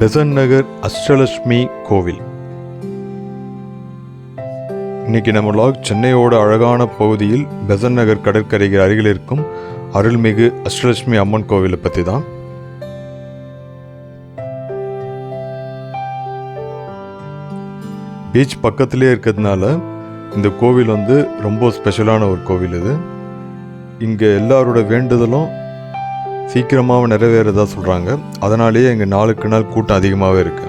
பெசன் நகர் அஷ்டலட்சுமி கோவில். இன்னைக்கு நம்ம லாக் சென்னையோட அழகான பகுதியில் பெசன் நகர் கடற்கரைக்கு அருகில் இருக்கும் அருள்மிகு அஷ்டலட்சுமி அம்மன் கோவிலை பற்றி தான் பீச் பக்கத்திலே இருக்கிறதுனால இந்த கோவில் வந்து ரொம்ப ஸ்பெஷலான ஒரு கோவில் இது. இங்கே எல்லாரோட வேண்டுதலும் சீக்கிரமாக நிறைவேறதா சொல்கிறாங்க அதனாலேயே இங்கே நாளுக்கு நாள் கூட்டம் அதிகமாகவே இருக்கு.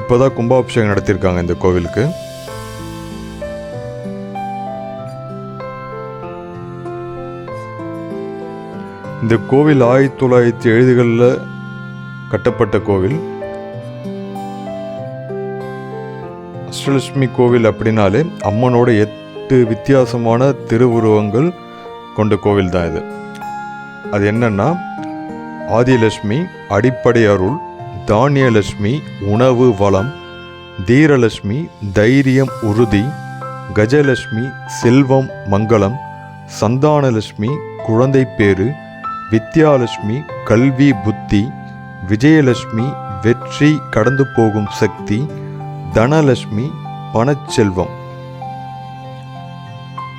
இப்போ தான் கும்பாபிஷேகம் நடத்தியிருக்காங்க இந்த கோவிலுக்கு. இந்த கோவில் ஆயிரத்தி தொள்ளாயிரத்தி எழுதுகளில் கட்டப்பட்ட கோவில். அஷ்டலட்சுமி கோவில் அப்படின்னாலே அம்மனோட எட்டு வித்தியாசமான திருவுருவங்கள் கொண்ட கோவில் தான் இது. அது என்னன்னா ஆதிலட்சுமி அடிப்படை அருள் தானியலட்சுமி உணவு வளம் தீரலட்சுமி தைரியம் உறுதி கஜலட்சுமி செல்வம் மங்களம் சந்தானலட்சுமி குழந்தை பேரு வித்யாலட்சுமி கல்வி புத்தி விஜயலட்சுமி வெற்றி கடந்து போகும் சக்தி தனலட்சுமி பணச்செல்வம்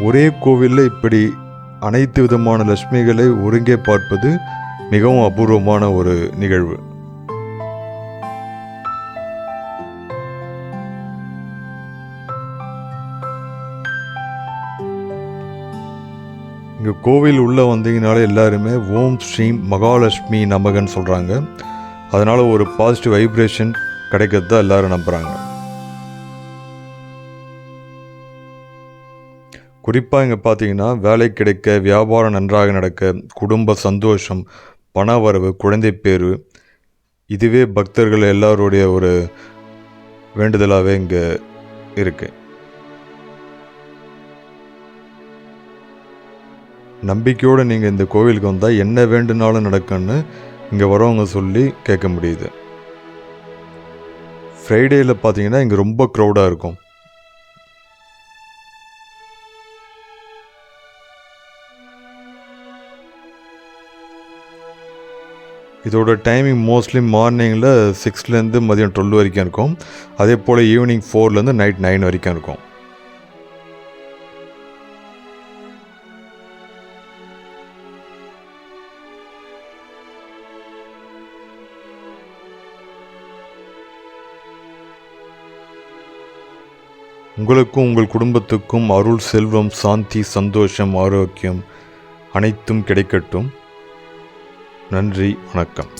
ஒரே கோவிலில் இப்படி அனைத்து விதமான லட்சுமிகளை ஒருங்கே பார்ப்பது மிகவும் அபூர்வமான ஒரு நிகழ்வு. இங்கே கோவில் உள்ளே வந்தீங்கனாலே எல்லாருமே ஓம் ஸ்ரீம் மகாலட்சுமி நமகன்னு சொல்கிறாங்க அதனால் ஒரு பாசிட்டிவ் வைப்ரேஷன் கிடைக்கிறது தான் எல்லாரும் நம்புகிறாங்க குறிப்பாக இங்கே பார்த்தீங்கன்னா வேலை கிடைக்க வியாபாரம் நன்றாக நடக்க குடும்ப சந்தோஷம் பண வரவு குழந்தை பேர் இதுவே பக்தர்கள் எல்லாருடைய ஒரு வேண்டுதலாகவே இங்கே இருக்குது நம்பிக்கையோடு நீங்கள் இந்த கோவிலுக்கு வந்தால் என்ன வேண்டுனாலும் நடக்குன்னு இங்கே வரவங்க சொல்லி கேட்க முடியுது. ஃப்ரைடேயில் பார்த்தீங்கன்னா இங்கே ரொம்ப க்ரௌடாக இருக்கும். இதோட டைமிங் மோஸ்ட்லி மார்னிங்கில் சிக்ஸ்லேருந்து மதியம் டுவெல் வரைக்கும் இருக்கும். அதே போல் ஈவினிங் ஃபோர்லேருந்து நைட் நைன் வரைக்கும் இருக்கும். உங்களுக்கும் உங்கள் குடும்பத்துக்கும் அருள் செல்வம் சாந்தி சந்தோஷம் ஆரோக்கியம் அனைத்தும் கிடைக்கட்டும். நன்றி வணக்கம்.